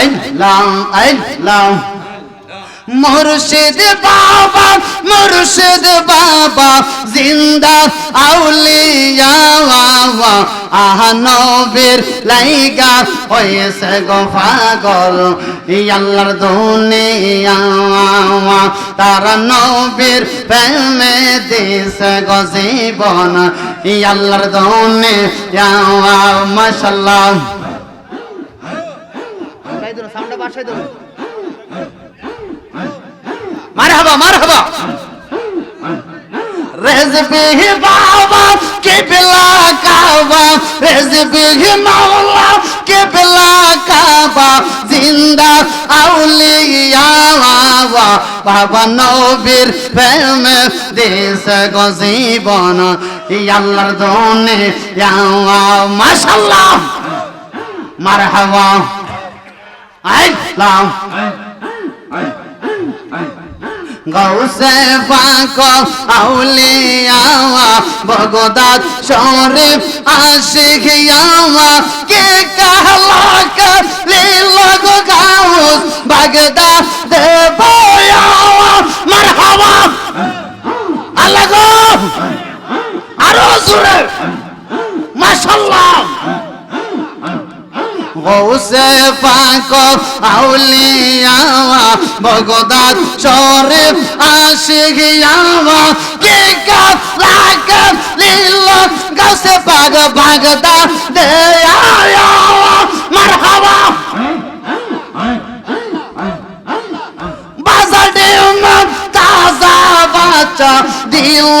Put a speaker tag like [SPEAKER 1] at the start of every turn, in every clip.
[SPEAKER 1] আইলাম আইলাম মুর্শিদ বাবা মুর্শিদ বাবা, জিন্দা আউলিয়া আহ নবীর লাইগা হয়েছে গো পাগল। আল্লাহর দুনিয়া তারা নবীর প্রেমে দিছে গো জীবন। আল্লাহর দুনিয়া মাশাল্লাহ মারহাবা রেজবি বাবা বাবা। নবীর প্রেম দেশ গো জীবন। আল্লাহর দনে মাশাল্লাহ মারহাবা। আইলাম গৌসে পাক আউলিয়া ভগদাত শরীফ আশিকিয়ামা কে কাহলাক লীলগ গাউস বাগদা দেবয়া মারহাবা আল্লাহ গো, আরও জোরে। মাশাআল্লাহ। গৌসে পাক আউলিয়া ভগদাত শরীফ আশিকিয়া কে কা লাগ লীল গৌসে পাক বাগদা দেয়া মারহাবা। বাজারে তাজা বাচ্চা দিল।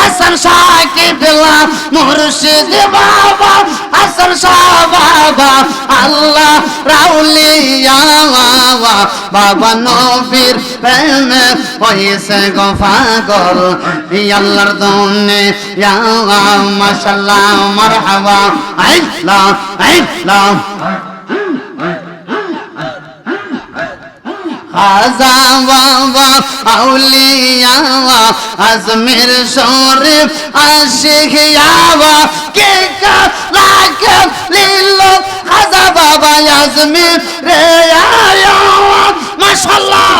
[SPEAKER 1] হাসান সাকিবলা মুর্শিদ বাবা, হাসান শাহ বাবা, আল্লাহ রাউলিয়া বাবা বাবা নবীর প্রেমে হয়েছে গো পাগল। আল্লাহর দনে মাশাল্লাহ মারহাবা আইলা আইলা খাজা বাবা আউলিয়া, আজমির শরীফ আশিকিয়া কে কা লাগ লিল খাজা বাবা আজমির রে আয়া, মাশাআল্লাহ।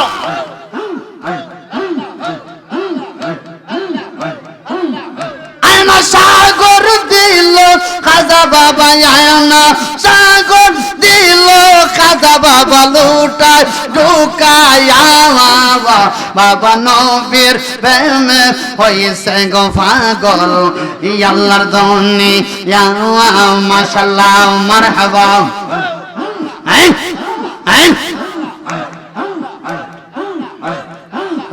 [SPEAKER 1] সাগর দিল খাজা বাবা আয়না সাগর দিল। খাজা বাবা লুটায় ঢুকায়া বাবা বাবা নবীর প্রেমে হয়েছে গো পাগল। আল্লাহর দনি মাশাল্লাহ, মারহাবা।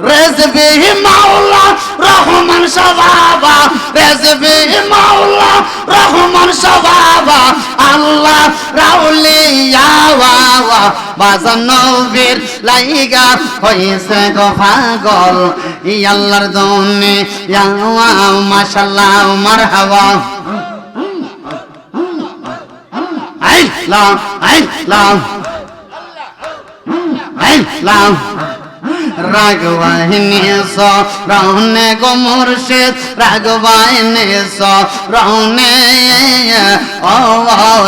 [SPEAKER 1] রেজবি মাওলা, রহমান সবাবা রেজবি মাওলা। রহমান সবাবা, আল্লাহ রাউলিয়া ওয়া বাজান নবীর লাইগা হইছে গো পাগল। ই আল্লাহর দনে ইয়া মাশাআল্লাহ, মারহাবা। আইলাম আইলাম আইলাম রাগবাহিনী স রহনে গো মুর্শিদ, রাগবাহিনী স রহনে ও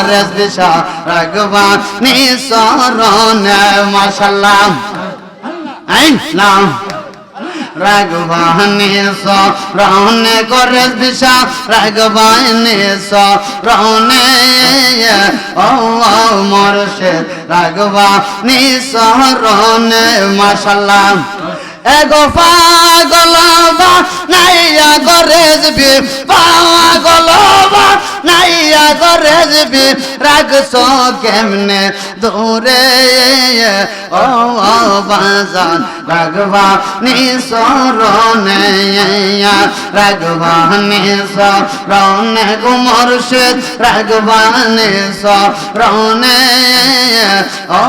[SPEAKER 1] রস দিশা, রাগবাহিনী স রৌনে মাশাল্লাহ। আইলাম গো রস দিশা রাগবানে স রৌনে ও মুর্শিদ মাশাল্লাহ। এগো পাগল বা নাইয়া গরেজবি পাগল বা নাইয়া গরেজবি রাগছ কেমনে দূরে? ও বাজান রাগবা নিসরণে রাগবা নিসরণে গো মুর্শিদ রাগবা নিসরণে ও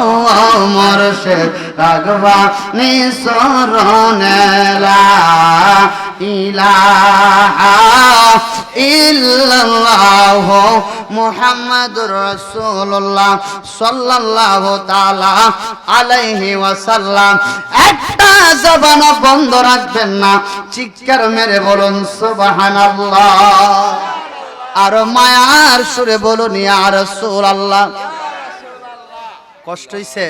[SPEAKER 1] মুর্শিদ রাগবা নিসরণে লা ইলাহা ইল্লাল্লাহ। মুহাম্মাদুর রাসূলুল্লাহ সাল্লাল্লাহু তাআলা আলাইহি ওয়াসাল্লাম। একটা জবান বন্ধ রাখবেন না, চিৎকার মেরে বলুন, সুবহানাল্লাহ। আর মায়ার সুরে বলুন, ইয়া রাসূলুল্লাহ। কষ্ট হইছে?